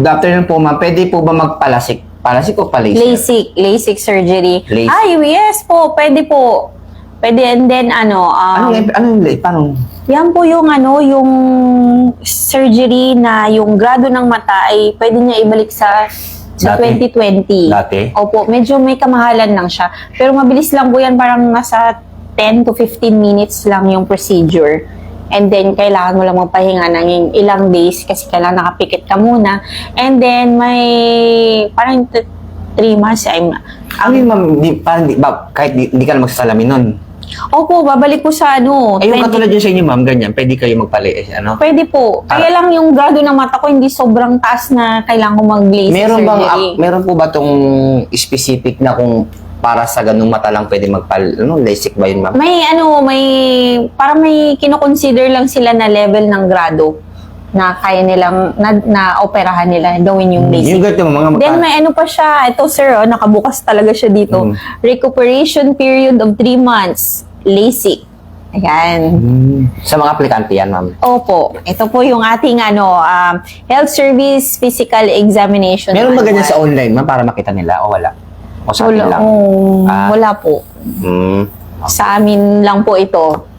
Good afternoon po, ma'am. Pwede po ba magpalasik? Palasik o palaser? LASIK, LASIK surgery. LASIK. Ay, yes po, pwede po. Pwede and then ano, um, Ano yung, ano yung, paano? yan po yung ano, yung surgery na yung grado ng mata ay pwede niya ibalik sa sa Dati? 2020. Dati? Opo, medyo may kamahalan lang siya. Pero mabilis lang po yan, parang nasa 10 to 15 minutes lang yung procedure. And then, kailangan mo lang magpahinga ng ilang days kasi kailangan nakapikit ka muna. And then, may parang 3 months. I'm, Ano yung, ma'am, di, parang di, ba, kahit di, di ka na magsasalamin nun. Opo, babalik po sa ano. Ay, yung 20 katulad yun sa inyo, ma'am, ganyan, pwede kayo magpali, ano? Pwede po. Kaya lang yung grado ng mata ko hindi sobrang taas na kailangan ko mag-laser Meron bang, surgery. ah, meron po ba tong specific na kung para sa ganung mata lang pwede magpal, ano, LASIK ba yun, ma'am? May ano, may parang may kino-consider lang sila na level ng grado na kaya nilang na, na operahan nila gawin yung Yung LASIK. ganito, mga. Then may ano pa siya, ito sir, oh, nakabukas talaga siya dito. Mm. Recuperation period of 3 months, LASIK. Ayan. Hmm. Sa mga aplikante yan, ma'am. Opo, ito po yung ating ano, um, health service physical examination. Meron ba ganyan sa online, ma'am, para makita nila o wala? O sa atin Wala, lang? oh, Ah. wala po. Hmm. Sa amin lang po ito.